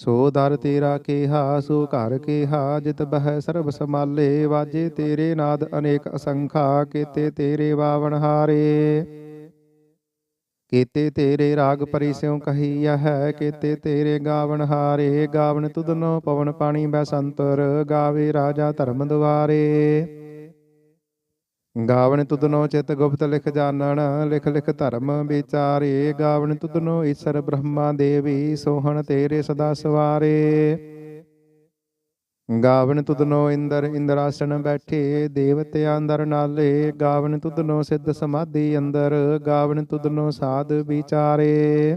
ਸੋ ਦਰ ਤੇਰਾ ਕੀਹਾ, ਸੋ ਘਰ ਕੀਹਾ, ਜਿਤ ਬਹਿ ਸਰਬ ਸਮਾਲੇ ਵਾਜੇ ਤੇਰੇ ਨਾਦ ਅਨੇਕ ਅਸੰਖਾ, ਕੀਤੇ ਤੇਰੇ ਬਾਵਨ ਹਾਰੇ। ਕੀਤੇ ਤੇਰੇ ਰਾਗ ਪਰੀ ਸਿਉ ਕਹੀਆ ਹੈ, ਕੀਤੇ ਤੇਰੇ ਗਾਵਣ ਹਾਰੇ। ਗਾਵਣ ਤੁਧਨੋ ਪਵਨ ਪਾਣੀ ਬੈਸੰਤਰ ਗਾਵੇ ਰਾਜਾ ਧਰਮ ਦੁਆਰੇ। ਗਾਵਨ ਤੁਧਨੋ ਚਿਤ ਗੁਪਤ ਲਿਖ ਜਾਣਨ, ਲਿਖ ਲਿਖ ਧਰਮ ਵਿਚਾਰੇ। ਗਾਵਨ ਤੁਧਨੋ ਈਸ਼ਰ ਬ੍ਰਹਮਾ ਦੇਵੀ, ਸੋਹਣ ਤੇਰੇ ਸਦਾ ਸਵਾਰੇ। ਗਾਵਨ ਤੁਧਨੋ ਇੰਦਰ ਇੰਦਰਾਸਣ ਬੈਠੇ ਦੇਵਤਿਆਂ ਅੰਦਰ ਨਾਲੇ। ਗਾਵਨ ਤੁਧਨੋ ਸਿੱਧ ਸਮਾਧੀ ਅੰਦਰ, ਗਾਵਨ ਤੁਧਨੋ ਸਾਧ ਵਿਚਾਰੇ।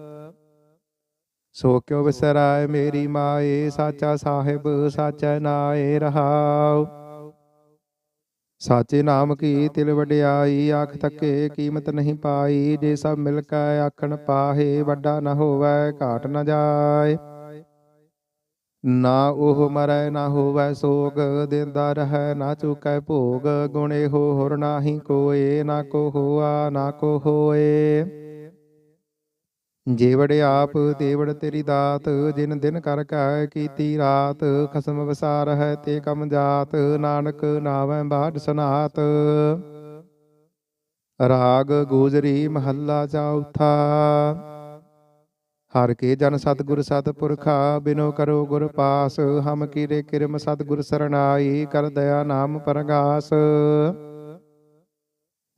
ਸੋ ਕਿਉ ਵਿਸਰਾਇ ਮੇਰੀ ਮਾਏ? ਸਾਚਾ ਸਾਹਿਬ, ਸਾਚਾ ਨਾਏ ਰਹਾਉ। ਸਾਚੇ ਨਾਮ ਕੀ ਤਿਲ ਵਡਿਆਈ? ਆਖ ਤੱਕੇ ਕੀਮਤ ਨਹੀਂ ਪਾਈ। ਜੇ ਸਭ ਮਿਲ ਕੇ ਆਖਣ ਪਾਹੇ, ਵੱਡਾ ਨਾ ਹੋਵੈ, ਘਾਟ ਨਾ ਜਾਏ। ਨਾ ਉਹ ਮਰੈ, ਨਾ ਹੋਵੈ ਸੋਗ, ਦਿੰਦਾ ਰਹੈ, ਨਾ ਚੁਕੈ ਭੋਗ। ਗੁਣੇ ਹੋ ਹੋਰ ਨਾਹੀ ਕੋਏ, ਨਾ ਕੋ ਹੋਆ, ਨਾ ਕੋ ਹੋਏ। ਜੀਵੜ ਆਪ ਦੇਵੜ ਤੇਰੀ ਦਾਤ ਜਿਨ ਦਿਨ ਕਰ ਕੈ ਕੀਤੀ ਰਾਤ ਖਸਮ ਵਿਸਾਰ ਹੈ ਤੇ ਕਮ ਜਾਤ ਨਾਨਕ ਨਾਵੈ ਬਾਢ ਸਨਾਤ। ਰਾਗ ਗੋਜਰੀ ਮਹੱਲਾ ਚੌਥਾ ਹਰ ਕੇ ਜਨ ਸਤਿਗੁਰ ਸਤਿਪੁਰਖਾ ਬਿਨੋ ਕਰੋ ਗੁਰ ਪਾਸ। ਹਮ ਕੀਰੇ ਕਿਰਮ ਸਤਿਗੁਰ ਸਰਣਾਈ ਕਰ ਦਇਆ ਨਾਮ ਪਰਗਾਸ।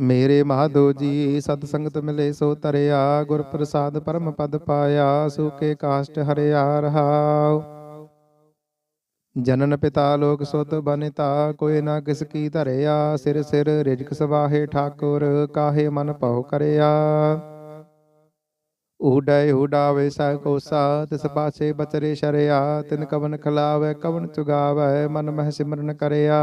ਮੇਰੇ ਮਾਧੋ ਜੀ, ਸਤ ਸੰਗਤ ਮਿਲੇ ਸੋ ਤਰਿਆ ਗੁਰ ਪ੍ਰਸਾਦ ਪਰਮ ਪਦ ਪਾਇਆ, ਸੂਕੇ ਕਾਸ਼ਟ ਹਰਿਆ ਰਹਾਉ। ਜਨਨ ਪਿਤਾ ਲੋਕ ਸੁਤ ਬਨਿਤਾ, ਕੋਈ ਨਾ ਕਿਸ ਕੀ ਧਰਿਆ, ਸਿਰ ਸਿਰ ਰਿਜਕ ਸਵਾਹੇ ਠਾਕੁਰ, ਕਾਹੇ ਮਨ ਭਉ ਕਰਿਆ। ਊਡੈ ਊਡਾਵੇ ਸਾ ਕੋਸਾ, ਤਿਸ ਪਾਛੇ ਬਚਰੇ ਸ਼ਰਿਆ, ਤਿਨ ਕਵਨ ਖਲਾਵੇ, ਕਵਨ ਚੁਗਾਵੇ, ਮਨ ਮਹਿ ਸਿਮਰਨ ਕਰਿਆ।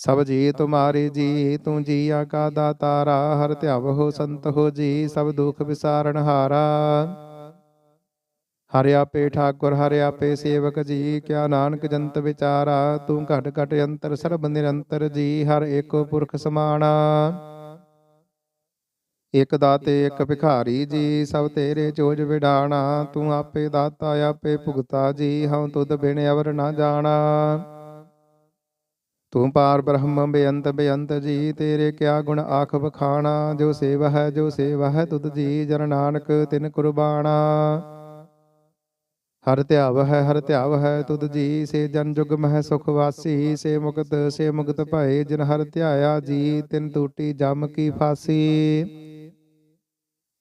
ਸਭ ਜੀ ਤੁਮਾਰੇ ਜੀ, ਤੂੰ ਜੀਆ ਕਾ ਦਾਤਾਰਾ, ਹਰ ਧਿਆਵ ਹੋ ਸੰਤ ਹੋ ਜੀ, ਸਭ ਦੁਖ ਵਿਸਾਰਨ ਹਾਰਾ। ਹਰਿ ਆਪੇ ਠਾਕੁਰ, ਹਰਿ ਆਪੇ ਸੇਵਕ ਜੀ, ਕਿਆ ਨਾਨਕ ਜੰਤ ਵਿਚਾਰਾ, ਤੂੰ ਘਟ ਘਟ ਅੰਤਰ, ਸਰਬ ਨਿਰੰਤਰ ਜੀ, ਹਰ ਏਕੋ ਪੁਰਖ ਸਮਾਣਾ। ਇਕ ਦਾਤੇ, ਇਕ ਭਿਖਾਰੀ ਜੀ, ਸਭ ਤੇਰੇ ਚੋਜ ਵਿਡਾਣਾ, ਤੂੰ ਆਪੇ ਦਾਤਾ, ਆਪੇ ਭੁਗਤਾ ਜੀ, ਹਉ ਤੁਧ ਬਿਨ ਅਵਰ ਨਾ ਜਾਣਾ। ਤੂੰ ਪਾਰ ਬ੍ਰਹਮ ਬੇਅੰਤ ਬੇਅੰਤ ਜੀ, ਤੇਰੇ ਕਿਆ ਗੁਣ ਆਖ ਬਖਾਣਾ ਜੋ ਸੇਵ ਹੈ, ਜੋ ਸੇਵ ਹੈ, ਤੁਧ ਜੀ, ਜਨ ਨਾਨਕ, ਤਿਨ ਕੁਰਬਾਨਾ ਹਰ ਧਿਆਵ ਹੈ, ਹਰ ਧਿਆਵ ਹੈ, ਤੁਧ ਜੀ, ਸੇ ਜਨ ਜੁਗ ਮਹਿ ਸੁਖ ਵਾਸੀ। ਸੇ ਮੁਕਤ ਸੇ ਮੁਕਤ ਭਏ ਜਿਨ ਹਰ ਧਿਆਇਆ ਜੀ, ਤਿਨ ਟੂਟੀ ਜਮ ਕੀ ਫਾਸੀ।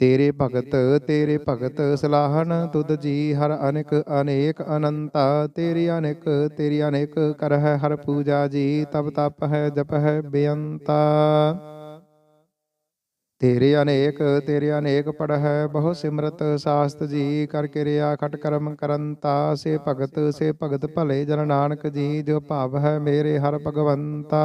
ਤੇਰੇ ਭਗਤ ਤੇਰੇ ਭਗਤ ਸਲਾਹਨ ਤੁਧ ਜੀ ਹਰ ਅਨੇਕ ਅਨੇਕ ਅਨੰਤਾ। ਤੇਰੀ ਅਨੇਕ ਤੇਰੀ ਅਨੇਕ ਕਰ ਹੈ ਹਰ ਪੂਜਾ ਜੀ ਤਪ ਤਪ ਹੈ ਜਪ ਹੈ ਬੇਅੰਤਾ। ਤੇਰੇ ਅਨੇਕ ਤੇਰੇ ਅਨੇਕ ਪੜ ਹੈ ਬਹੁ ਸਿਮਰਤ ਸਾਸਤ ਜੀ ਕਰ ਕਿਰਿਆ ਖਟ ਕਰਮ ਕਰੰਤਾ। ਸੇ ਭਗਤ ਸੇ ਭਗਤ ਭਲੇ ਜਨ ਨਾਨਕ ਜੀ ਜੋ ਭਾਵ ਹੈ ਮੇਰੇ ਹਰ ਭਗਵੰਤਾ।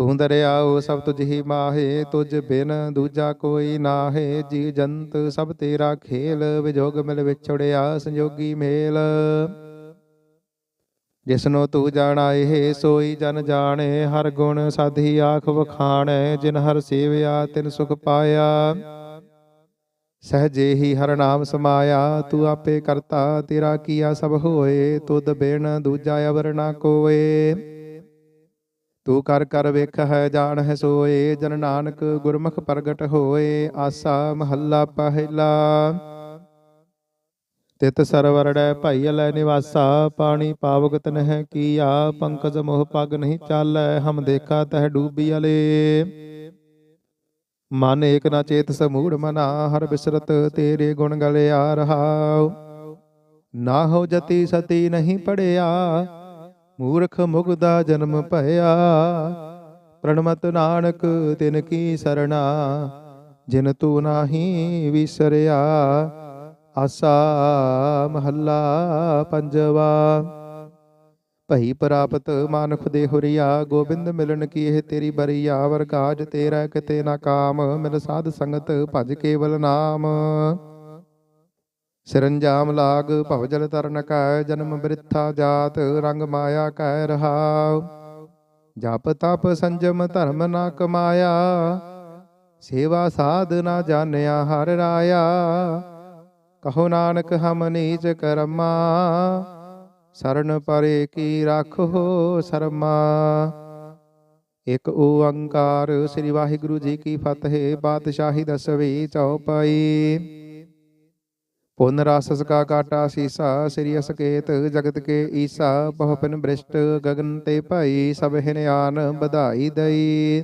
ਤੂੰ ਦਰਿਆਓ ਸਭ ਤੁਝ ਹੀ ਮਾਹੇ, ਤੁਝ ਬਿਨ ਦੂਜਾ ਕੋਈ ਨਾਹੇ। ਜੀ ਜੰਤ ਸਭ ਤੇਰਾ ਖੇਲ, ਵਿਜੋਗ ਮਿਲ ਵਿਛੜਿਆ ਸੰਜੋਗੀ ਮੇਲ। ਜਿਸਨੋ ਤੂੰ ਜਾਣਾਏ, ਸੋਈ ਜਨ ਜਾਣੇ। ਹਰ ਗੁਣ ਸਾਧੀ ਆਖ ਵਖਾਣੈ, ਜਿਨ ਹਰ ਸੇਵਿਆ, ਤਿਨ ਸੁਖ ਪਾਇਆ। ਸਹਜੇ ਹੀ ਹਰ ਨਾਮ ਸਮਾਇਆ, ਤੂੰ ਆਪੇ ਕਰਤਾ, ਤੇਰਾ ਕੀਆ ਸਭ ਹੋਏ। ਤੁਧ ਬਿਨ ਦੂਜਾ ਅਵਰ ਨਾ ਕੋਏ। ਤੂੰ ਕਰ ਕਰ ਵੇਖ ਹੈ ਜਾਣ ਹੈ ਸੋਏ, ਜਨ ਨਾਨਕ ਗੁਰਮੁਖ ਪ੍ਰਗਟ ਹੋਏ, ਆਸਾ ਮਹੱਲਾ ਪਹਿਲਾ। ਤਿਤ ਸਰਵਰੜੈ ਭਾਈ ਲੈ ਨਿਵਾਸਾ, ਪਾਣੀ ਪਾਵਗਤ ਤਨਹਿ ਕੀਆ, ਪੰਕਜ ਮੋਹ ਪਗ ਨਹੀਂ ਚਾਲੈ, ਹਮ ਦੇਖਾ ਤਹ ਡੂਬੀ ਅਲੇ। ਮਨ ਏਕ ਨਾ ਚੇਤ ਸਮੂੜ ਮਨਾ, ਹਰ ਬਿਸਰਤ ਤੇਰੇ ਗੁਣ ਗਲੇ ਆ ਰਹਾਉ। ਨਾ ਹੋ ਜਤੀ ਸਤੀ ਨਹੀਂ ਪੜਿਆ ਮੂਰਖ ਮੁਗਦਾ ਜਨਮ ਭਇਆ। ਪ੍ਰਣਮਤ ਨਾਨਕ, ਤਿਨ ਕੀ ਸਰਣਾ, ਜਿਨ ਤੂੰ ਨਾਹੀ ਵਿਸਰਿਆ। ਆਸਾ ਮਹੱਲਾ ਪੰਜਵਾ। ਭਈ ਪ੍ਰਾਪਤ ਮਾਨੁਖ ਦੇ ਹੁਰੀਆ, ਗੋਬਿੰਦ ਮਿਲਣ ਕੀ ਇਹ ਤੇਰੀ ਬਰੀਆ। ਵਰਗਾਜ ਤੇਰਾ ਕਿਤੇ ਨਾ ਕਾਮ, ਮਿਲ ਸਾਧ ਸੰਗਤ ਭਜ ਕੇਵਲ ਨਾਮ। ਸਿਰੰਜਾਮ ਲਾਗ ਭਵਜਲ ਤਰਨ ਕੈ, ਜਨਮ ਬ੍ਰਿਥਾ ਜਾਤ, ਰੰਗ ਮਾਇਆ ਕੈ ਰਹਾਉ ਜਪ ਤਪ ਸੰਜਮ ਧਰਮ ਨਾ ਕਮਾਇਆ, ਸੇਵਾ ਸਾਧ ਨਾ ਜਾਣਿਆ ਹਰ ਰਾਇਆ। ਕਹੋ ਨਾਨਕ ਹਮ ਨੀਚ ਕਰਮਾ, ਸਰਨ ਪਰੇ ਕੀ ਰਾਖੋ ਸਰਮਾ। ਇਕ ਓੰਕਾਰ ਸ੍ਰੀ ਵਾਹਿਗੁਰੂ ਜੀ ਕੀ ਫਤਿਹ, ਬਾਦਸ਼ਾਹੀ ਦਸਵੀ ਚਉਪਈ। ਪੁਨ ਰਸ ਕਾ ਕਾਟਾ ਸੀਸਾ, ਸ੍ਰੀ ਅਸਕੇਤ ਜਗਤ ਕੇ ਈਸਾ, ਬਹੁ ਪਿਨ ਬ੍ਰਿਸ਼ਟ ਗਗਨ ਤੇ ਭਾਈ, ਸਭ ਹਿਨਿਆਨ ਵਧਾਈ ਦਈ।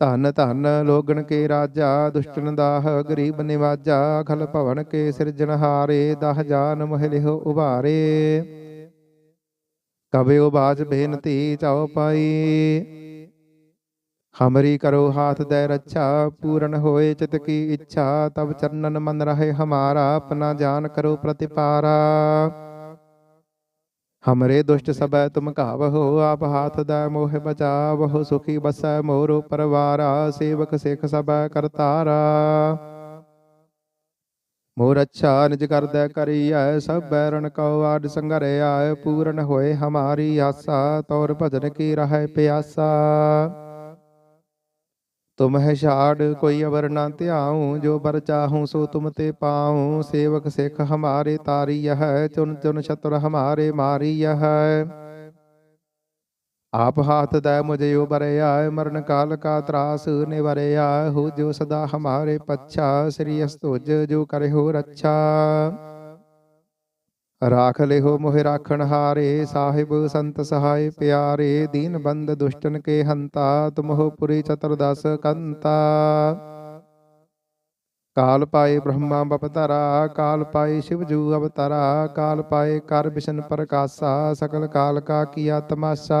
ਧਨ ਧਨ ਲੋਗਣ ਕੇ ਰਾਜਾ, ਦੁਸ਼ਟਨ ਦਾਹ ਗਰੀਬ ਨਿਵਾਜਾ, ਖਲ ਭਵਨ ਕੇ ਸਿਰਜਣਹਾਰੇ ਦਹ ਜਾਨ ਮੋਹ ਉਭਾਰੇ। ਕਬਿ ਬਾਜ ਬੇਨਤੀ ਚਾਉ ਪਾਈ। ਹਮਰੀ ਕਰੋ ਹਾਥ ਦੇ ਰੱਛਾ, ਪੂਰਨ ਹੋਏ ਚਿਤ ਕੀ ਇੱਛਾ ਤਬ ਚਰਨਨ ਮਨ ਰਹੇ ਹਮਾਰਾ, ਆਪਣਾ ਜਾਨ ਕਰੋ ਪ੍ਰਤਿਪਾਰਾ। ਹਮਰੇ ਦੁਸ਼ਟ ਸਬੈ ਤੁਮ ਘਾਵਹੁ, ਆਪ ਹਾਥ ਦਾ ਮੋਹ ਬਚਾਵਹੁ, ਸੁਖੀ ਬਸੈ ਮੋਰੋ ਪਰਵਾਰਾ, ਸੇਵਕ ਸਿਖ ਸਬੈ ਕਰਤਾਰਾ। ਮੋਰ ਅੱਛਾ ਨਿਜ ਕਰਦੈ ਕਰੀਐ, ਸਭ ਬੈਰਨ ਕਉ ਆਡ ਸੰਗਰਿਆ ਪੂਰਨ ਹੋਏ ਹਮਾਰੀ ਆਸਾ, ਤੌਰ ਭਜਨ ਕੀ ਰਹੈ ਪਿਆਸਾ। ਤੁਮ ਹੈ ਛਾੜ, ਕੋਈ ਅਵਰ ਨਾ ਧਿਆਉ, ਜੋ ਬਰ ਚਾਹੂੰ ਸੋ ਤੁਮ ਤੇ ਪਾਉ। ਸੇਵਕ ਸਿੱਖ ਹਮਾਰੇ ਤਾਰੀ ਹੈ ਚੁਨ ਚੁਨ ਛਤਰ ਹਮਾਰੇ ਮਾਰੀ ਹੈ ਆਪ ਹਾਥ ਦੈ ਮੁਝੇ ਉਬਰਿਆ, ਮਰਨ ਕਾਲ ਕਾ ਤਰਾਸ ਨਿਵਰਿਆ। ਹੋ ਜੋ ਸਦਾ ਹਮਾਰੇ ਪੱਛਾ, ਸ੍ਰੀ ਅਸਤੁਜ ਜੋ ਕਰੇ ਹੋ ਰੱਛਾ। ਰਾਖ ਲਿਹੋ ਮੋਹਿ ਰਾਖਣ ਹਾਰੇ ਸਾਹਿਬ ਸੰਤ ਸਹਾਇ ਪਿਆਰੇ ਦੀਨ ਬੰਦ ਦੁਸ਼ਟਨ ਕੇ ਹੰਤਾ ਤੁਮਹੁ ਪੁਰੀ ਚਤੁਰਦਸ ਕੰਤਾ ਕਾਲ ਪਾਏ ਬ੍ਰਹਮਾ ਬਪਤਰਾ ਕਾਲ ਪਾਏ ਸ਼ਿਵ ਜੂ ਅਵਤਾਰਾ ਕਾਲ ਪਾਏ ਕਰ ਬਿਸ਼ਨ ਪ੍ਰਕਾਸ਼ਾ ਸਕਲ ਕਾਲ ਕਾ ਕੀਆ ਤਮਾਸ਼ਾ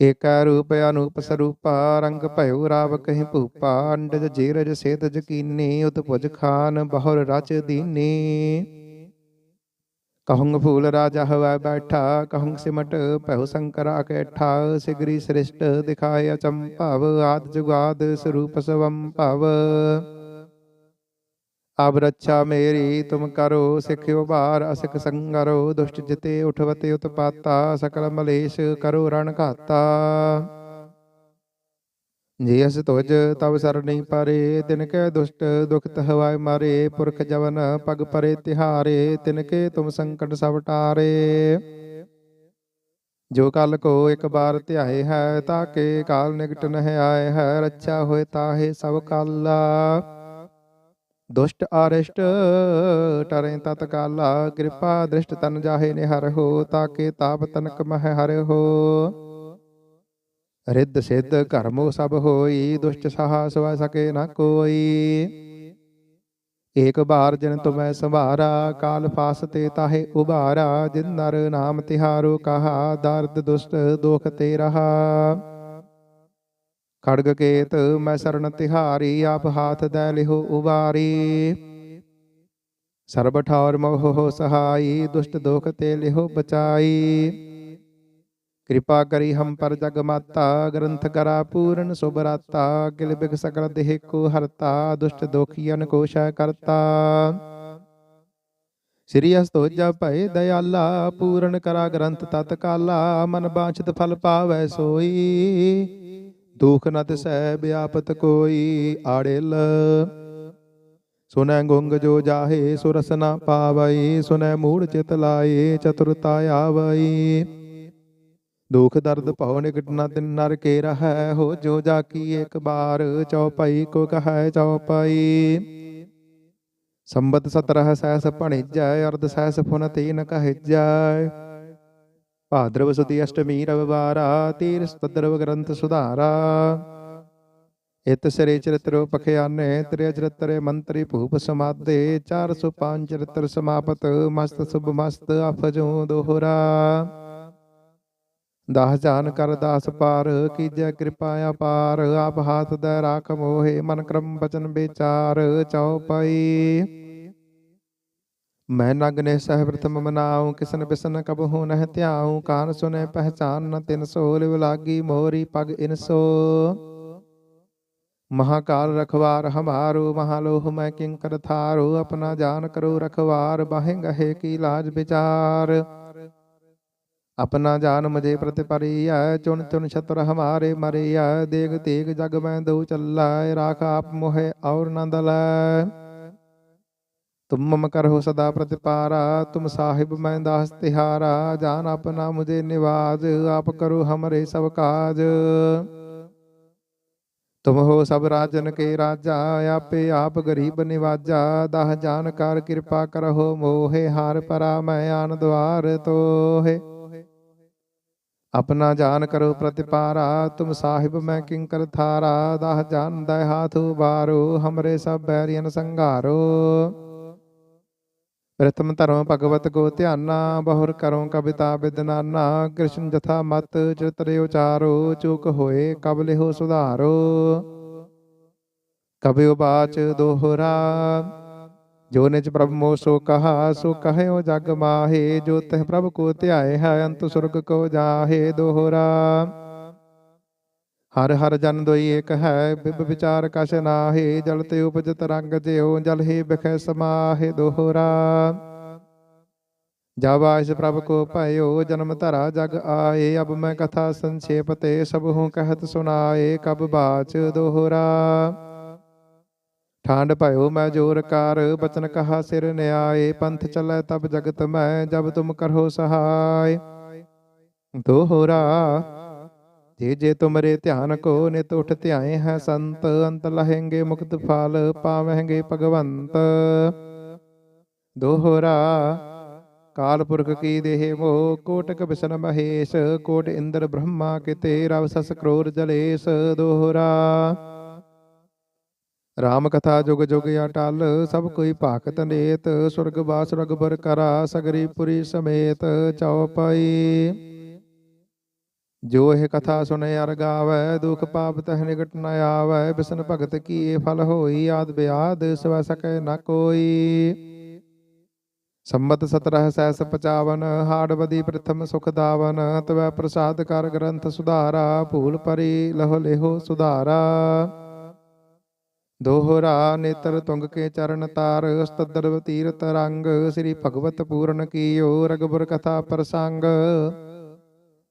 ਏਕੈ ਰੂਪ ਅਨੂਪ ਸਰੂਪਾ ਰੰਗ ਭਇਓ ਰਾਵ ਕਹੀਂ ਭੂਪਾ ਅੰਡਜ ਜੀਰਜ ਸੇਤ ਜਕੀਨੀ ਉਤਪੁਜ ਖਾਨ ਬਹੁਰ ਰਚ ਦੀਨੀ। ਕਹੂੰਗ ਫੂਲ ਰਾਜਾ ਹਵੈ ਬੈਠਾ ਕਹੂੰਗ ਸਿਮਟ ਭਇਓ ਸ਼ੰਕਰ ਅਕੈਠਾ ਸਿਗਰੀ ਸ੍ਰਿਸ਼ਟ ਦਿਖਾਏ ਅਚੰਭਵ ਆਦ ਜੁਗਾਦ ਸਰੂਪ ਸਵੰ ਭਵ ਅਬ ਰੱਛਾ ਮੇਰੀ, ਤੁਮ ਕਰੋ ਸਿੱਖਿਓ ਭਾਰ ਅਸਿਕ ਸੰਗਰੋ, ਦੁਸ਼ਟ ਜਿਤੇ ਉਠਵਤੇ ਉਤਪਾਤਾ, ਸਕਲ ਮਲੇਸ਼ ਕਰੋ ਰਣ ਘਾਤਾ। ਜੇ ਅਸ ਤੁਜ ਤਬ ਸਰਣੀ ਪਰੇ, ਤਿਨ ਕੈ ਦੁਸ਼ਟ ਦੁਖਤ ਹਵਾਇ ਮਾਰੇ, ਪੁਰਖ ਜਵਨ ਪਗ ਪਰੇ ਤਿਹਾਰੇ, ਤਿਨ ਕੇ ਤੁਮ ਸੰਕਟ ਸਭ ਟਾਰੇ। ਜੋ ਕਲ ਕੋ ਇੱਕ ਬਾਰ ਧਿਆਏ ਹੈ ਤਾਕੇ ਕਾਲ ਨਿਕਟ ਨਹਿ ਆਏ ਹੈ, ਰੱਛਾ ਹੋਏ ਤਾਹੇ ਸਭ ਕਾਲਾ। ਦੁਸ਼ਟ ਆਰਿਸ਼ਟ, ਟਰੇ ਤਤ ਕਾਲਾ, ਕਿਰਪਾ ਦ੍ਰਿਸ਼ਟ ਤਨ ਜਾਹੇ ਨਿਹਰ ਹੋ, ਤਾਕੇ ਤਾਪ ਤਨਕ ਮਹਿ ਹਰ ਹੋ। ਰਿੱਧ ਸਿੱਧ ਕਰਮੋ ਸਭ ਹੋਈ, ਦੁਸ਼ਟ ਸਹਾ ਸਵਾ ਸਕੇ ਨ ਕੋਈ। ਏਕ ਬਾਰ ਜਨ ਤੁਮੈ ਸੰਭਾਰਾ, ਕਾਲ ਫਾਸ ਤੇ ਤਾਹੇ ਉਭਾਰਾ, ਜਿਨ ਨਰ ਨਾਮ ਤਿਹਾਰੋ ਕਹਾ, ਦਰਦ ਦੁਸ਼ਟ ਦੋਖ ਤੇ ਰਹਾ। ਖੜਗ ਕੇਤ ਮੈਂ ਸ਼ਰਨ ਤਿਹਾਰੀ, ਆਪ ਹਾਥ ਦੈ ਲਿਹੋ ਉਬਾਰੀ। ਸਰਬ ਠੌਰ ਮੋਹ ਸਹਾਈ, ਦੁਸ਼ਟ ਦੋਖ ਤੇ ਲਿਹੋ ਬਚਾਈ। ਕਿਰਪਾ ਕਰੀ ਹਮ ਪਰ ਜਗ ਮਾਤਾ, ਗ੍ਰੰਥ ਕਰਾ ਪੂਰਨ ਸੁਭਰਾਤਾ ਗਿਲ ਬਿਗ ਸਕਲ ਦੇਹ ਕੋ ਹਰਤਾ, ਦੁਸ਼ਟ ਦੋਖੀਨ ਕੋ ਸ਼ੈ ਕਰਤਾ। ਸ੍ਰੀ ਅਸਤੋਜਾ ਭਏ ਦਇਆਲਾ, ਪੂਰਨ ਕਰਾ ਗ੍ਰੰਥ ਤਤ ਕਾਲਾ ਮਨ ਬਾਛਤ ਫਲ ਪਾਵੈ ਸੋਈ। ਦੁਖ ਨ ਤਿਸੈ ਬਿਆਪਤ ਕੋਈ ਆੜੇਲ। ਸੁਨੈ ਗੁੰਗ ਜੋ ਜਾਹੇ ਸੁਰਸ ਨ ਪਾਵਈ, ਸੁਨੈ ਮੂੜ ਚਿਤ ਲਾਏ ਚਤੁਰਤਾ ਆਵਈ। ਦੁਖ ਦਰਦ ਭਉ ਨਿਕਟ ਨ ਤਿਨ ਨਰ ਕੇ ਰਹੈ, ਹੋ ਜੋ ਜਾ ਕੀ ਇੱਕ ਬਾਰ ਚਉਪਈ ਕੋ ਕਹੈ ਚਉਪਈ ਸੰਬਤ ਸਤਰਹ ਸਹਿਸ ਭਣਿਜੈ, ਅਰਧ ਸਹਿਸ ਫੁਨ ਤੀਨ ਕਹਿਜੈ। ਭਾਦਰਵ ਸੁਦੀ ਅਸ਼ਟਮੀ ਰਵਿਵਾਰਾ ਤੀਰ ਸਤਦਰਵ ਗ੍ਰੰਥ ਸੁਧਾਰਾ ਇਤ ਸ੍ਰੀ ਚਰਿਤ੍ਰੋ ਪਖਿਆਨੇ ਤ੍ਰਿਯ ਚਰਿਤਰੇ ਮੰਤਰੀ ਭੂਪ ਸਮਾਦੇ 405 ਚਰਿਤ੍ਰ ਸਮਾਪਤ ਮਸਤ ਸੁਭ ਮਸਤ ਅਫਜੋ ਦੋਹਰਾ ਦਾਸ ਜਾਨ ਕਰ ਦਾਸ ਪਾਰ ਕੀਜੈ ਕਿਰਪਾ ਅਪਾਰ ਆਪ ਹਾਥ ਦੈ ਰਾਖ ਮੋਹਿ ਮਨ ਕਰਮ ਬਚਨ ਵਿਚਾਰ ਚਉਪਈ ਮੈਂ ਨਗਨੇ ਸਹਿ ਪ੍ਰਥਮ ਮਨਾਉ, ਕਿਸਨ ਬਿਸਨ ਕਬਹੂ ਨਹਿ ਧਿਆਉ, ਕਾਨ ਸੁਨੇ ਪਹਿਚਾਨ ਨ ਤਿਨ ਸੋਲ, ਵਿਲਾਗੀ ਮੋਰੀ ਪਗ ਇਨਸੋ ਮਹਾਕਾਲ ਰਖਵਾਰ ਹਮਾਰੋ, ਮਹਾਲੋਹ ਮੈਂ ਕਿੰ ਕਰ ਥਾਰੋ, ਆਪਣਾ ਜਾਨ ਕਰੋ ਰਖਵਾਰ, ਬਾਹੇ ਗਹੇ ਕੀ ਲਾਜ ਵਿਚਾਰ। ਆਪਣਾ ਜਾਨ ਮਜੇ ਪ੍ਰਤਿਪਰੀਆ ਚੁਣ ਚੁਣ ਛਤਰ ਹਮਾਰੇ ਮਰੀਆ ਦੇਖ ਤੇਗ ਜਗ ਮੈਂ ਦੋ ਚੱਲਾ, ਰਾਖ ਆਪ ਮੋਹਿ ਔਰ ਨੰਦਲੈ तुम मम करहो सदा प्रतिपारा, तुम साहिब मैं दास तिहारा, जान अपना मुझे निवाज, आप करो हमरे सब काज। तुम हो सब राजन के राजा, आपे आप गरीब निवाजा, दाह जान कर कृपा करहो मोहे, हार परा मैं आन द्वार तो तोहे। अपना जान करो प्रतिपारा, तुम साहिब मैं किंकर थारा, दाह जान दय हाथ उबारो, हमरे सब बैरियन संघारो ਰਤਮ ਧਰਮ ਭਗਵਤ ਕੋ ਧਿਆਨਾ ਬਹੁਰ ਕਰਉ ਕਵਿਤਾ ਬਿਦਨਾਨਾ ਕ੍ਰਿਸ਼ਨ ਜਥਾ ਮਤ ਚਿਤਰੇ ਉਚਾਰੋ ਚੁਕ ਹੋਏ ਕਬਲੇ ਹੋ ਸੁਧਾਰੋ ਕਬਿਉ ਬਾਚ ਦੋਹਰਾ ਜੋ ਨਿਜ ਪ੍ਰਭ ਮੋ ਸੋ ਕਹਾ ਸੋ ਕਹਿਓ ਜਗ ਮਾਹੇ ਜੋ ਤਹ ਪ੍ਰਭ ਕੋ ਧਿਆਏ ਹੈ ਅੰਤ ਸੁਰਗ ਕੋ ਜਾਹੇ ਦੋਹਰਾ ਹਰ ਹਰ ਜਨ ਦੋਈ ਏਕ ਹੈ ਬਿਬ ਵਿਚਾਰ ਕਛ ਨਾਹੇ ਜਲ ਤੇ ਉਪਜਤ ਰੰਗ ਜਿਉ ਜਲ ਹੀ ਬਿਖੈ ਸਮਾਹੇ ਦੋਹਰਾ। ਜਬ ਆਇਸ ਪ੍ਰਭ ਕੋ ਭਇਓ ਜਨਮ ਧਰਾ ਜਗ ਆਏ ਅਬ ਮੈਂ ਕਥਾ ਸੰਛੇਪ ਤੇ ਸਭ ਹੂੰ ਕਹਿਤ ਸੁਨਾਏ ਕਬ ਬਾਚ ਦੋਹਰਾ। ਠਾਂਡ ਭਇਓ ਮੈਂ ਜੋਰ ਕਰ ਬਚਨ ਕਹਾ ਸਿਰ ਨਿਆਏ ਪੰਥ ਚੱਲੈ ਤਬ ਜਗਤ ਮੈਂ ਜਬ ਤੁਮ ਕਰੋ ਸਹਾਇ ਦੋਹਰਾ। ਜੇ ਜੇ ਤੁਮਰੇ ਧਿਆਨ ਕੋ ਨਿਤ ਉਠ ਧਿਆਏ ਹੈ ਸੰਤ, ਅੰਤ ਲਹੇਂਗੇ ਮੁਕਤ ਫਲ ਪਾਵਹਿੰਗੇ ਭਗਵੰਤ। ਦੋਹਰਾ, ਕਾਲ ਪੁਰਖ ਕੀ ਦੇਹ ਮੋ, ਕੋਟਕ ਬਿਸ਼ਨ ਮਹੇਸ਼, ਕੋਟ ਇੰਦਰ ਬ੍ਰਹਮਾ ਕਿਤੇ ਰਵ ਸਸ ਕਰੋਰ ਜਲੇਸ਼। ਦੋਹਰਾ, ਰਾਮ ਕਥਾ ਜੁਗ ਜੁਗ ਅਟਲ, ਸਭ ਕੋਈ ਭਾਖਤ ਨੇਤ, ਸੁਰਗ ਬਾਸ ਰਗਬਰ ਕਰਾ, ਸਗਰੀ ਪੁਰੀ ਸਮੇਤ ਚਉਪਈ ਜੋ ਇਹ ਕਥਾ ਸੁਨੇ ਅਰ ਗਾਵੈ, ਦੁਖ ਪਾਪ ਤਹ ਨਿਕਟ ਨ ਆਵੈ, ਬਿਸਨ ਭਗਤ ਕੀ ਇਹ ਫਲ ਹੋਈ, ਆਦ ਬਿਆਦ ਸਵੈ ਸਕੈ ਨ ਕੋਈ। ਸੰਮਤ 17 ਸੈਸ 55 ਹਾੜਵਦੀ ਪ੍ਰਥਮ ਸੁਖ ਦਾਵਨ, ਤਵੈ ਪ੍ਰਸਾਦ ਕਰ ਗ੍ਰੰਥ ਸੁਧਾਰਾ, ਭੂਲ ਪਰੀ ਲਹੁ ਲੇਹੋ ਸੁਧਾਰਾ। ਦੋਹਰਾ ਨੇਤਰ ਤੁੰਗ ਕੇ ਚਰਨ ਤਾਰ ਸਤਦਰ ਤੀਰਤ ਰੰਗ, ਸ੍ਰੀ ਭਗਵਤ ਪੂਰਨ ਕੀਓ ਰਗਬਰ ਕਥਾ ਪ੍ਰਸੰਗ।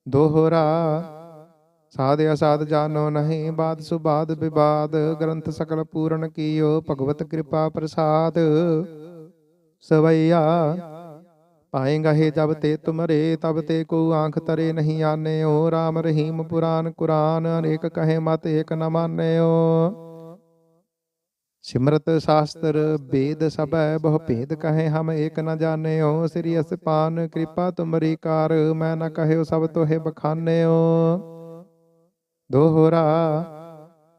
ਦੋਹਰਾ। ਸਾਧ ਅਸਾਧ ਜਾਣੋ ਨਹੀਂ, ਬਾਦ ਸੁਬਾਦ ਵਿਵਾਦ। ਗ੍ਰੰਥ ਸਕਲ ਪੂਰਨ ਕੀਓ, ਭਗਵਤ ਕਿਰਪਾ ਪ੍ਰਸਾਦ। ਸਵਈਆ ਪਾਏਗਾ ਹੈ ਜਬ ਤੇ ਤੁਮਰੇ, ਤਬ ਤੇ ਕੋ ਆਂਖ ਤਰੇ ਨਹੀਂ ਆਨਿਓ। RAM ਰਹੀਮ ਪੁਰਾਨ ਕੁਰਾਨ, ਅਨੇਕ ਕਹੇ ਮਤ ਏਕ ਨ ਮਾਨਿਓ। ਸਿਮਰਤ ਸ਼ਾਸਤਰ ਵੇਦ ਸਭੈ ਬਹੁ ਭੇਦ ਕਹੇ ਹਮ ਏਕ ਨ ਜਾਣਿਓ, ਸ੍ਰੀ ਅਸਪਾਨ ਕਿਰਪਾ ਤੁਮਰੀ ਕਾਰ, ਮੈਂ ਨ ਕਹਿਓ ਸਭ ਤੋਹਿ ਬਖਾਨਿਓ। ਦੋਹਰਾ,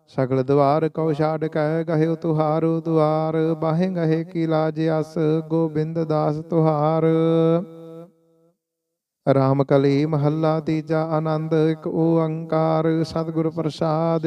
ਸਗਲ ਦਵਾਰ ਕਉ ਛਾੜ ਕੈ, ਗਹਿਓ ਤੁਹਾਰੂ ਦੁਆਰ, ਬਾਹੇ ਗਹੇ ਕੀ ਲਾਜ ਅਸ, ਗੋਬਿੰਦ ਦਾਸ ਤੁਹਾਰ। ਰਾਮ ਕਲੀ ਮਹੱਲਾ ਤੀਜਾ ਆਨੰਦ, ਇੱਕ ਓੰਕਾਰ ਸਤਿਗੁਰ ਪ੍ਰਸਾਦ।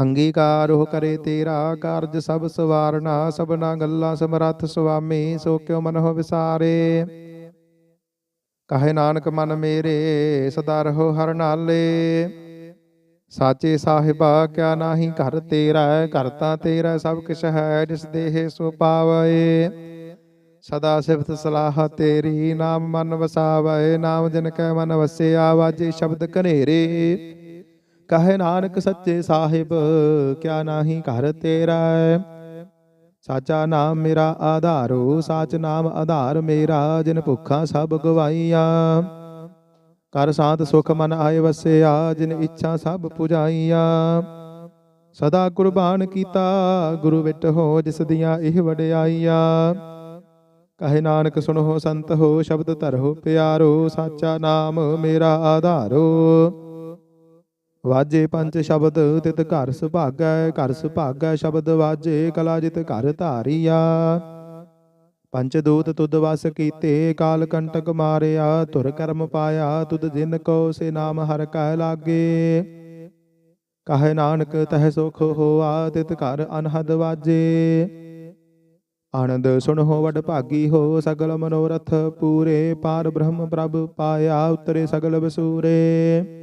ਅੰਗੀਕਾਰ ਹੋ ਕਰੇ ਤੇਰਾ ਕਾਰਜ ਸਭ ਸਵਾਰਨਾ, ਸਭਨਾ ਗੱਲਾਂ ਸਮਰੱਥ ਸੁਆਮੀ, ਸੋ ਕਿਉ ਮਨ ਹੋ ਵਿਸਾਰੇ? ਕਹੇ ਨਾਨਕ ਮਨ ਮੇਰੇ, ਸਦਾ ਰਹੋ ਹਰ ਨਾਲੇ। ਸਾਚੇ ਸਾਹਿਬਾ, ਕਿਆ ਨਾਹੀ ਘਰ ਤੇਰਾ ਘਰ ਤੇਰਾ ਸਭ ਕਿਛ ਹੈ, ਜਿਸ ਦੇਹ ਸੋ ਪਾਵਏ। ਸਦਾ ਸਿਫਤ ਸਲਾਹ ਤੇਰੀ, ਨਾਮ ਮਨ ਵਸਾਵੈ, ਨਾਮ ਜਿਨ ਕੈ ਮਨ ਵਸਿਆ, ਵਾਜੇ ਸ਼ਬਦ ਕਨੇਰੇ ਕਹੇ ਨਾਨਕ ਸੱਚੇ ਸਾਹਿਬ, ਕਿਆ ਨਾਹੀ ਘਰ ਤੇਰਾ ਸਾਚਾ ਨਾਮ ਮੇਰਾ ਆਧਾਰੋ, ਸਾਚ ਨਾਮ ਆਧਾਰ ਮੇਰਾ, ਜਿਨ ਭੁੱਖਾਂ ਸਭ ਗਵਾਈਆਂ ਕਰ ਸਾਤ ਸੁਖ ਮਨ ਆਏ ਵਸਿਆ, ਜਿਨ ਇੱਛਾ ਸਭ ਪੁਜਾਈਆਂ। ਸਦਾ ਕੁਰਬਾਨ ਕੀਤਾ, ਗੁਰੂ ਵਿਟ ਹੋ ਜਿਸ ਦੀਆਂ ਇਹ ਵਡਿਆਈਆਂ। ਕਹੇ ਨਾਨਕ, ਸੁਣੋ ਸੰਤ ਹੋ, ਸ਼ਬਦ ਧਰੋ ਪਿਆਰੋ, ਸਾਚਾ ਨਾਮ ਮੇਰਾ ਆਧਾਰੋ। ਵਾਜੇ ਪੰਜ ਸ਼ਬਦ ਤਿਤ ਘਰ ਸੁਭਾਗੈ ਘਰ ਸੁਭਾਗੈ ਸ਼ਬਦ ਵਾਜੇ ਕਲਾ ਜਿਤ ਘਰ ਧਾਰੀਆ। ਪੰਜ ਦੂਤ ਤੁਧ ਵਸ ਕੀਤੇ ਕਾਲ ਕੰਟਕ ਮਾਰਿਆ ਧੁਰ ਕਰਮ ਪਾਇਆ ਤੁਧ ਜਿਨ ਕੋ ਸੇ ਨਾਮ ਹਰ ਕਹਿ ਲਾਗੇ। ਕਹੇ ਨਾਨਕ ਤਹ ਸੁਖ ਹੋਆ ਤਿਤ ਘਰ ਅਨਹਦ ਵਾਜੇ। ਆਨੰਦ ਸੁਣੋ ਵਡ ਭਾਗੀ ਹੋ ਸਗਲ ਮਨੋਰਥ ਪੂਰੇ ਪਾਰ ਬ੍ਰਹਮ ਪ੍ਰਭ ਪਾਇਆ ਉਤਰੇ ਸਗਲ ਬਸੂਰੇ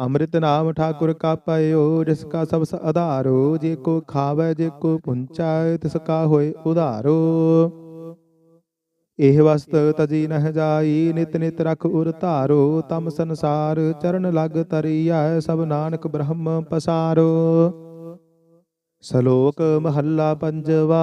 ਅੰਮ੍ਰਿਤ ਨਾਮ ਠਾਕੁਰ ਕਾ ਪਇਓ ਜਿਸ ਕਾ ਸਬਸ ਆਧਾਰੋ, ਜੇ ਕੋ ਖਾਵੇ, ਜੇ ਕੋ ਪੁੰਚਾਏ ਤਿਸ ਕਾ ਹੋਏ ਉਧਾਰੋ। ਇਹ ਵਸਤ ਤਜੀ ਨਹ ਜਾਈ, ਨਿਤ ਨਿਤ ਰਖ ਉਰ ਧਾਰੋ, ਤਮ ਸੰਸਾਰ ਚਰਨ ਲਗ ਤਰੀਐ, ਸਭ ਨਾਨਕ ਬ੍ਰਹਮ ਪਸਾਰੋ। ਸ਼ਲੋਕ ਮਹੱਲਾ ਪੰਜਵਾ।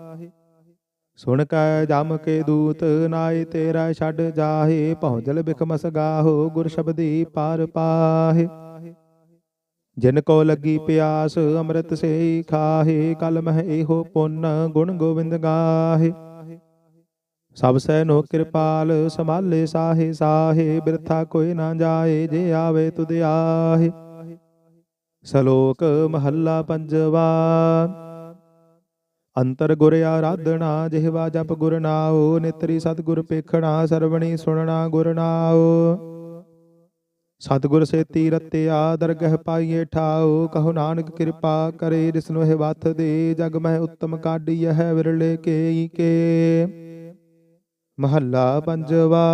ਸੁਣ ਕੈ ਜਮ ਕੇ ਦੂਤ ਨਾਏ ਤੇਰਾ ਛੱਡ ਜਾਹੇ ਪਹੁੰਚਲ ਬਿਖਮਸ ਗਾਹੋ, ਗੁਰ ਸ਼ਬਦੀ ਪਾਰ ਪਾਹੇ। ਜਿਨ ਕੋ ਲੱਗੀ ਪਿਆਸ, ਅੰਮ੍ਰਿਤ ਸੇ ਖਾਹੇ, ਕਲ ਮਹਿ ਇਹੋ ਪੁੰਨ, ਗੁਣ ਗੋਬਿੰਦ ਗਾਹੇ। ਸਭ ਸੈ ਨੋ ਕਿਰਪਾਲ, ਸੰਭਾਲੇ ਸਾਹੇ ਸਾਹੇ, ਬਿਰਥਾ ਕੋਈ ਨਾ ਜਾਏ, ਜੇ ਆਵੇ ਤੁਧ ਆਹੇ। ਸ਼ਲੋਕ ਮਹੱਲਾ ਪੰਜਵਾ। ਅੰਤਰ ਗੁਰ ਆਰਾਧਨਾ, ਜਿਹਵਾ ਜਪ ਗੁਰ ਨਾਉ, ਨਿਤਰੀ ਸਤਿਗੁਰ ਪੇਖਣਾ, ਸਰਵਣੀ ਸੁਣਨਾ ਗੁਰ ਨਾਉ। ਸਤਿਗੁਰ ਸੇਤੀ ਰਤਿਆ ਦਰਗਹ ਪਾਈਏ ਠਾਉ, ਕਹੋ ਨਾਨਕ ਕਿਰਪਾ ਕਰੇ, ਜਿਸਨੂੰ ਇਹ ਵਤ ਦੇ, ਜਗ ਮਹਿ ਉੱਤਮ ਕਾਢੀ ਹੈ ਵਿਰਲੇ ਕੇਈ ਕੇ। ਮਹੱਲਾ ਪੰਜਵਾ,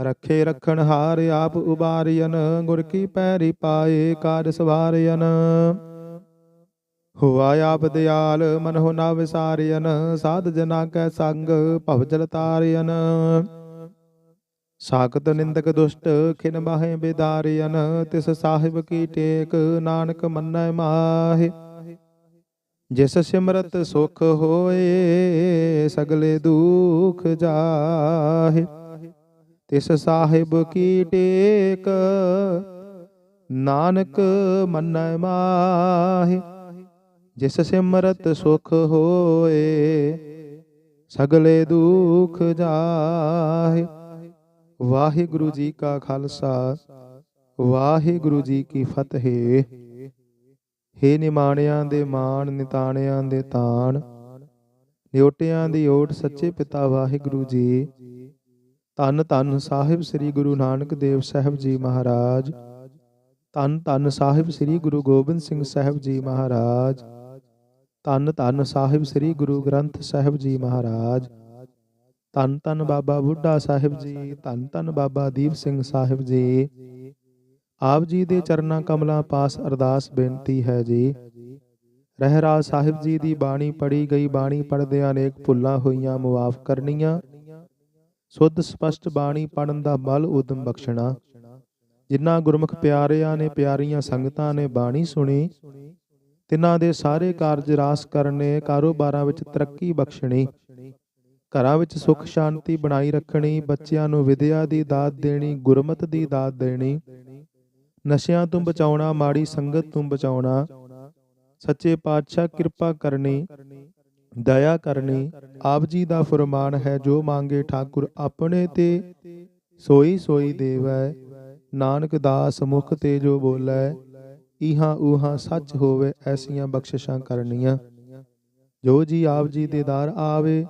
ਰੱਖੇ ਰਖਣ ਹਾਰ ਆਪ ਉਬਾਰਿයਨ ਗੁਰ ਕੀ ਪੈਰੀ ਪਾਏ, ਕਾਰ ਸਵਾਰਿਯਨ। ਹੁਆ ਆਪ ਦਿਆਲ ਮਨ ਹੋ ਨਾ ਵਿਸਾਰਿਯਨ ਸਾਧ ਜਨਾ ਕੈ ਸੰਗ, ਭਵ ਜਲ ਤਾਰਿਯਨ ਸਾਖਤ ਨਿੰਦਕ ਦੁਸ਼ਟ, ਖਿਨ ਬਾਹੇ ਬਿਦਾਰਿਅਨ ਤਿਸ ਸਾਹਿਬ ਕੀ ਟੇਕ, ਨਾਨਕ ਮੰਨੈ ਮਾਹੇ। ਜਿਸ ਸਿਮਰਤ ਸੁਖ ਹੋਏ, ਸਗਲੇ ਦੁਖ ਜਾਹੇ। ਤਿਸ ਸਾਹਿਬ ਕੀ ਟੇਕ, ਨਾਨਕ ਮੰਨੈ ਮਾਹੇ। ਜਿਸ ਸਿਮਰਤ ਸੁਖ ਹੋਏ, ਸਗਲੇ ਦੁਖ ਜਾਹੇ। ਵਾਹਿਗੁਰੂ ਜੀ ਕਾ ਖਾਲਸਾ, ਵਾਹਿਗੁਰੂ ਜੀ ਕੀ ਫਤਿਹ। ਹੇ ਨਿਮਾਣਿਆਂ ਦੇ ਮਾਣ, ਨਿਤਾਣਿਆਂ ਦੇ ਤਾਣ, ਨਿਉਟਿਆਂ ਦੀ ਓਟ ਸੱਚੇ ਪਿਤਾ ਵਾਹਿਗੁਰੂ ਜੀ। ਧੰਨ ਧੰਨ ਸਾਹਿਬ ਸ੍ਰੀ ਗੁਰੂ ਨਾਨਕ ਦੇਵ ਸਾਹਿਬ ਜੀ ਮਹਾਰਾਜ। ਧੰਨ ਧੰਨ ਸਾਹਿਬ ਸ੍ਰੀ ਗੁਰੂ ਗੋਬਿੰਦ ਸਿੰਘ ਸਾਹਿਬ ਜੀ ਮਹਾਰਾਜ। ਧੰਨ ਧੰਨ ਸਾਹਿਬ ਸ੍ਰੀ ਗੁਰੂ ਗ੍ਰੰਥ ਸਾਹਿਬ ਜੀ ਮਹਾਰਾਜ। ਧੰਨ ਧੰਨ ਬਾਬਾ ਬੁੱਢਾ ਸਾਹਿਬ ਜੀ, ਧੰਨ ਧੰਨ ਬਾਬਾ ਦੀਪ ਸਿੰਘ ਸਾਹਿਬ ਜੀ। ਆਪ ਜੀ ਦੇ ਚਰਨਾਂ ਕਮਲਾਂ ਪਾਸ ਅਰਦਾਸ ਬੇਨਤੀ ਹੈ ਜੀ। ਰਹਿਰਾਜ ਸਾਹਿਬ ਜੀ ਦੀ ਬਾਣੀ ਪੜੀ ਗਈ ਬਾਣੀ ਪੜਦਿਆਂ ਅਨੇਕ ਭੁੱਲਾਂ ਹੋਈਆਂ ਮੁਆਫ ਕਰਨੀਆਂ। ਸੁੱਧ ਸਪਸ਼ਟ ਬਾਣੀ ਪੜਨ ਦਾ ਬਲ ਉਦਮ ਬਖਸ਼ਣਾ। ਜਿਨ੍ਹਾਂ ਗੁਰਮੁਖ ਪਿਆਰਿਆਂ ਨੇ ਪਿਆਰੀਆਂ ਸੰਗਤਾਂ ਨੇ ਬਾਣੀ ਸੁਣੀ ਤਿਨਾਂ ਦੇ ਸਾਰੇ ਕਾਰਜ ਰਾਸ ਕਰਨੇ, ਕਾਰੋਬਾਰਾਂ ਵਿੱਚ ਤਰੱਕੀ ਬਖਸ਼ਣੀ। ਘਰਾਂ ਵਿੱਚ ਸੁਖ, ਸ਼ਾਂਤੀ ਬਣਾਈ ਰੱਖਣੀ, ਬੱਚਿਆਂ ਨੂੰ ਵਿਦਿਆ ਦੀ ਦਾਤ ਦੇਣੀ, ਗੁਰਮਤ ਦੀ ਦਾਤ ਦੇਣੀ। ਨਸ਼ਿਆਂ ਤੋਂ ਬਚਾਉਣਾ, ਮਾੜੀ ਸੰਗਤ ਤੋਂ ਬਚਾਉਣਾ। ਸੱਚੇ ਪਾਤਸ਼ਾਹ ਕਿਰਪਾ ਕਰਨੀ, ਦਇਆ ਕਰਨੀ, ਆਪ ਜੀ ਦਾ ਫਰਮਾਨ ਹੈ, ਜੋ ਮੰਗੇ ਠਾਕੁਰ ਆਪਣੇ ਤੇ, ਸੋਈ ਸੋਈ ਦੇਵੈ। ਨਾਨਕ ਦਾਸ ਮੁਖ ਤੇ ਜੋ ਬੋਲੇ ਇਹਾਂ ਉਹਾਂ ਸੱਚ ਹੋਵੇ, ਐਸੀਆਂ ਬਖਸ਼ਿਸ਼ਾਂ ਕਰਨੀਆਂ। ਜੋ ਜੀ ਆਪ ਜੀ ਦੇ ਦਰ ਆਵੇ,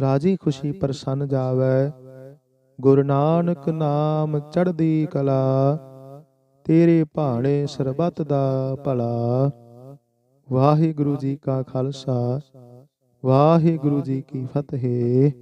ਰਾਜੀ ਖੁਸ਼ੀ ਪ੍ਰਸੰਨ ਜਾਵੇ। ਗੁਰੂ ਨਾਨਕ ਨਾਮ ਚੜ੍ਹਦੀ ਕਲਾ, ਤੇਰੇ ਭਾਣੇ ਸਰਬਤ ਦਾ ਭਲਾ। ਵਾਹਿਗੁਰੂ ਜੀ ਕਾ ਖਾਲਸਾ, ਵਾਹਿਗੁਰੂ ਜੀ ਕੀ ਫਤਿਹ।